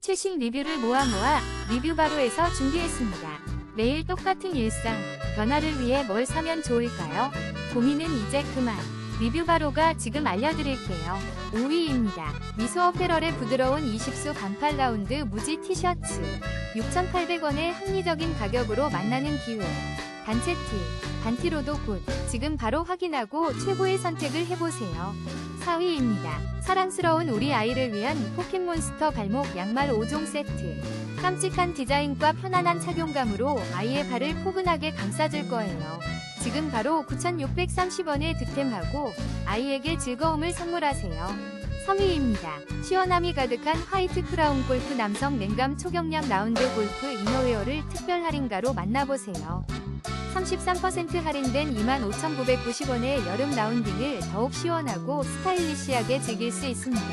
최신 리뷰를 모아 모아 리뷰 바로에서 준비했습니다. 매일 똑같은 일상, 변화를 위해 뭘 사면 좋을까요? 고민은 이제 그만. 리뷰 바로가 지금 알려드릴게요. 5위입니다. 미소 어 페럴의 부드러운 20수 반팔 라운드 무지 티셔츠. 6,800원의 합리적인 가격으로 만나는 기회. 단체 티, 반티로도 굿. 지금 바로 확인하고 최고의 선택을 해보세요. 4위입니다. 사랑스러운 우리 아이를 위한 포켓몬스터 발목 양말 5종 세트. 깜찍한 디자인과 편안한 착용감으로 아이의 발을 포근하게 감싸줄 거예요. 지금 바로 9,630원에 득템하고 아이에게 즐거움을 선물하세요. 3위입니다. 시원함이 가득한 화이트 크라운 골프 남성 냉감 초경량 라운드 골프 이너웨어를 특별 할인가로 만나보세요. 33% 할인된 25,990원의 여름 라운딩을 더욱 시원하고 스타일리시하게 즐길 수 있습니다.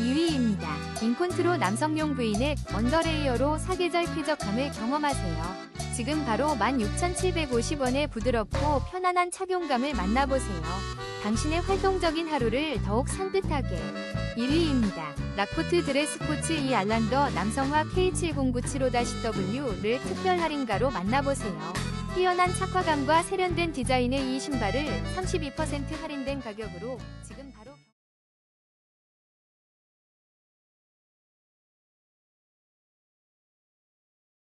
2위입니다. 인콘트로 남성용 브이넥 언더레이어로 사계절 쾌적함을 경험하세요. 지금 바로 16,750원의 부드럽고 편안한 착용감을 만나보세요. 당신의 활동적인 하루를 더욱 산뜻하게. 1위입니다. 라코트 드레스 코츠 이 알란더 남성화 K7097-5-W를 특별 할인가로 만나보세요. 뛰어난 착화감과 세련된 디자인의 이 신발을 32% 할인된 가격으로 지금 바로